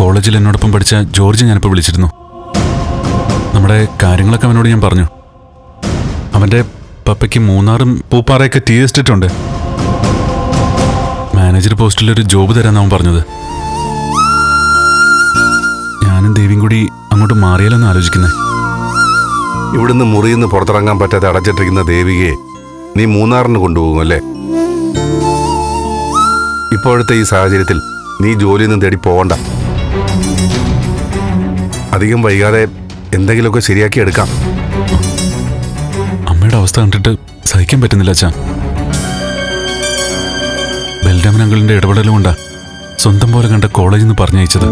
കോളേജിൽ എന്നോടൊപ്പം പഠിച്ച ജോർജ് ഞാനിപ്പോൾ വിളിച്ചിരുന്നു. നമ്മുടെ കാര്യങ്ങളൊക്കെ അവനോട് ഞാൻ പറഞ്ഞു. അവന്റെ പപ്പയ്ക്ക് മൂന്നാറും പൂപ്പാറയൊക്കെ ടീ എസ്റ്റിട്ടുണ്ട് മാനേജർ പോസ്റ്റിൽ ഒരു ജോബ് തരാമെന്നവൻ പറഞ്ഞത്. ഞാനും ദേവിയും കൂടി അങ്ങോട്ട് മാറിയാലെന്ന് ആലോചിക്കുന്നേ. ഇവിടുന്ന് മുറിയിൽ നിന്ന് പുറത്തിറങ്ങാൻ പറ്റാതെ അടച്ചിട്ടിരിക്കുന്ന ദേവികയെ നീ മൂന്നാറിന് കൊണ്ടുപോകും അല്ലേ? ഇപ്പോഴത്തെ ഈ സാഹചര്യത്തിൽ നീ ജോലിയൊന്നും തേടി പോകണ്ട അധികം വൈകാതെ എന്തെങ്കിലുമൊക്കെ ശരിയാക്കി എടുക്കാം. അമ്മയുടെ അവസ്ഥ കണ്ടിട്ട് സഹിക്കാൻ പറ്റുന്നില്ല അച്ഛാ. ബെൽഡാമൻ അങ്കിളിന്റെ ഇടപെടലും കൊണ്ടാ സ്വന്തം പോലെ കണ്ട കോളേജിൽ നിന്ന് പറഞ്ഞയച്ചത്.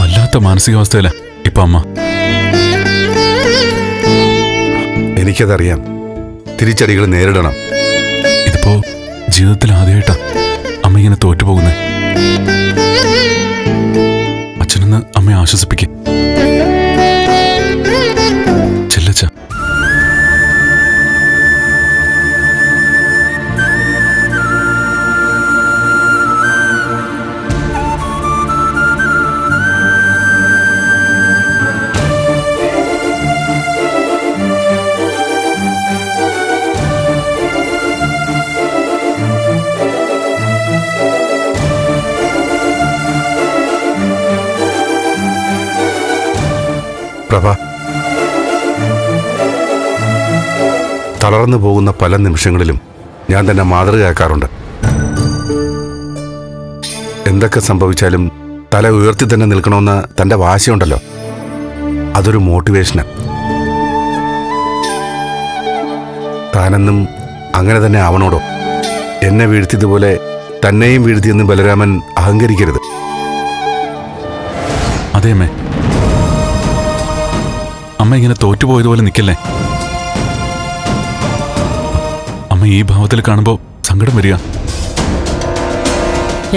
വല്ലാത്ത മാനസികാവസ്ഥയില ഇപ്പൊ അമ്മ. എനിക്കതറിയാം. തിരിച്ചടികൾ നേരിടണം. ഇതിപ്പോ ജീവിതത്തിൽ ആദ്യമായിട്ടാ അമ്മ ഇങ്ങനെ തോറ്റുപോകുന്നത് അച്ഛനെന്ന് അമ്മയെ ആശ്വസിപ്പിക്കും. പ്രഭ തളർന്നു പോകുന്ന പല നിമിഷങ്ങളിലും ഞാൻ തന്നെ മാതൃകയാക്കാറുണ്ട്. എന്തൊക്കെ സംഭവിച്ചാലും തല ഉയർത്തി തന്നെ നിൽക്കണമെന്ന് തന്റെ വാശിയുണ്ടല്ലോ. അതൊരു മോട്ടിവേഷന്. താനെന്നും അങ്ങനെ തന്നെ ആവണോടോ? എന്നെ വീഴ്ത്തിയതുപോലെ തന്നെയും വീഴ്ത്തിയെന്ന് ബലരാമൻ അഹങ്കരിക്കരുത്. അതെ അമ്മേ ഇങ്ങനെ തോറ്റുപോയതുപോലെ നിൽക്കല്ലേ? അമ്മ ഈ ഭാവത്തിൽ കാണുമ്പോ സങ്കടം വരിക.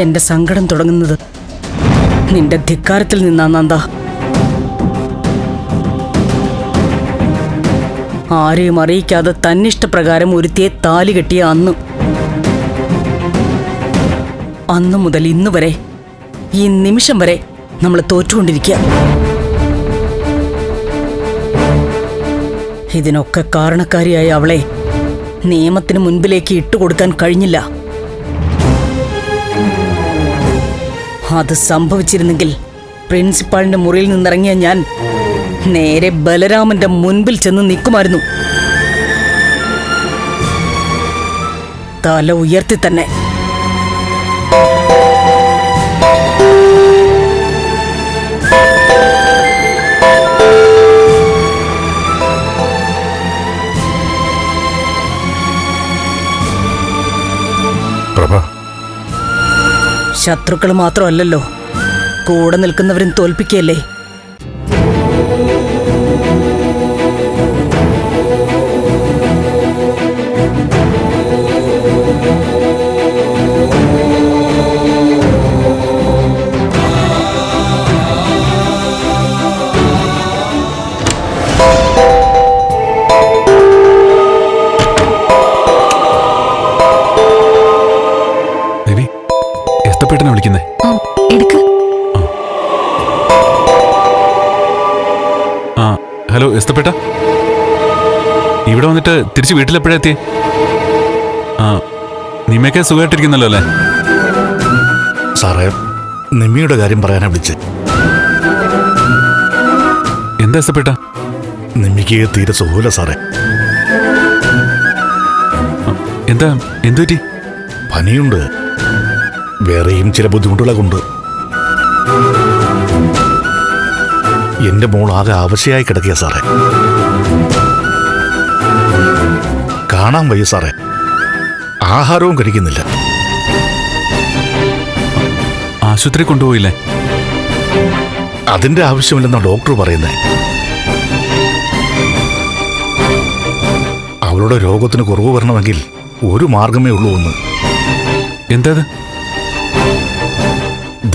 എന്റെ സങ്കടം തുടങ്ങുന്നത് നിന്റെ ധിക്കാരത്തിൽ നിന്നാ നന്ദ. ആരെയും അറിയിക്കാതെ തന്നിഷ്ടപ്രകാരം ഒരുത്തിയെ താലി കെട്ടിയ അന്ന്. അന്നു മുതൽ ഇന്നുവരെ ഈ നിമിഷം വരെ നമ്മൾ തോറ്റുകൊണ്ടിരിക്കുക ഇതിനൊക്കെ കാരണക്കാരിയായ അവളെ നിയമത്തിന് മുൻപിലേക്ക് ഇട്ടുകൊടുക്കാൻ കഴിഞ്ഞില്ല. അത് സംഭവിച്ചിരുന്നെങ്കിൽ പ്രിൻസിപ്പാളിന്റെ മുറിയിൽ നിന്നിറങ്ങിയ ഞാൻ നേരെ ബലരാമന്റെ മുൻപിൽ ചെന്ന് നിൽക്കുമായിരുന്നു. തല ഉയർത്തി തന്നെ ശത്രുക്കൾ മാത്രമല്ലല്ലോ. കൂടെ നിൽക്കുന്നവരും തോൽപ്പിക്കുകയല്ലേ എസ്തപ്പേട്ടനെ വിളിക്കുന്നേ. ആ എടുക്ക്. ആ ഹലോ എസ്തപ്പേട്ട. ഇവിടെ വന്നിട്ട് തിരിച്ച് വീട്ടിലെപ്പോഴാ എത്തിയേ? ആ നിമ്മയൊക്കെ സുഖമായിട്ടിരിക്കുന്നല്ലോ അല്ലേ? സാറേ നിമ്മിയുടെ കാര്യം പറയാനാ വിളിച്ച്. എന്താ എസ്തപ്പേട്ട? നിമ്മിക്ക് തീരെ സുഖമില്ല സാറേ. എന്താ എന്തു പറ്റി പനിയുണ്ട്. വേറെയും ചില ബുദ്ധിമുട്ടുകളൊക്കെ എന്റെ മോൾ ആകെ ആവശ്യമായി കിടക്കുക സാറേ. കാണാൻ വയ്യ സാറേ. ആഹാരവും കഴിക്കുന്നില്ല. ആശുപത്രി കൊണ്ടുപോയില്ലേ? അതിന്റെ ആവശ്യമില്ലെന്നാണ് ഡോക്ടർ പറയുന്നത് അവളുടെ രോഗത്തിന് കുറവ് വരണമെങ്കിൽ ഒരു മാർഗമേ ഉള്ളൂ എന്ന്. എന്താ